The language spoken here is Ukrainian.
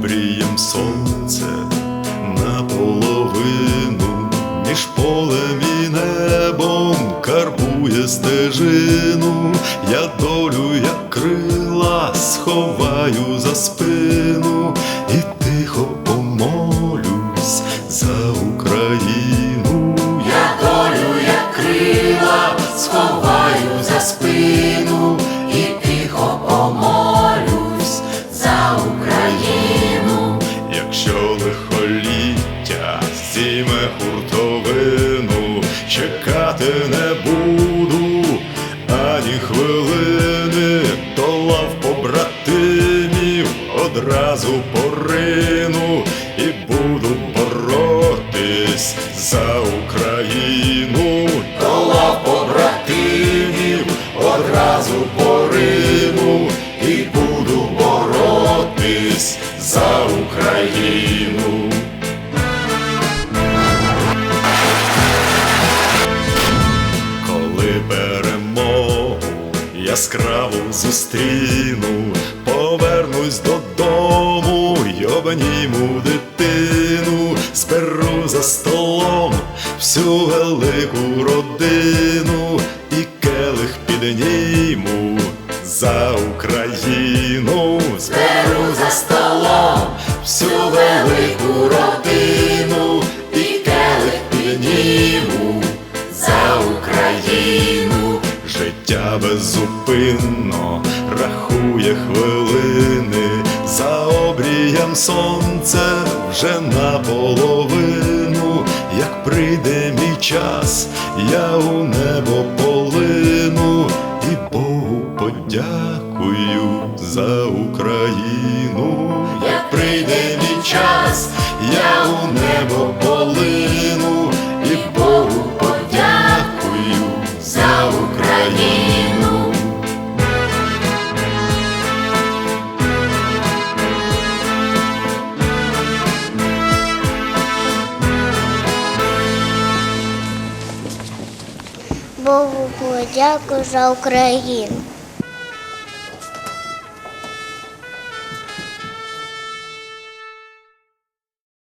обрієм сонце наполовину, між полем і небом карбує стежину, я долю, як крила, сховаю за спину і тихо помолюсь за Україну. Я долю, як крила, сховаю зіме хуртовину, чекати не буду ані хвилини, то лав побратимів одразу порину і буду боротись за Україну. Перемогу. Яскраву зустріну, повернусь додому й обніму дитину, зберу за столом всю велику родину і келих підніму за Україну, зберу за столом всю велику родину рахує хвилини, за обрієм сонце вже наполовину, як прийде мій час, я у небо полину і Богу подякую за Україну. Богу подяку за Україну.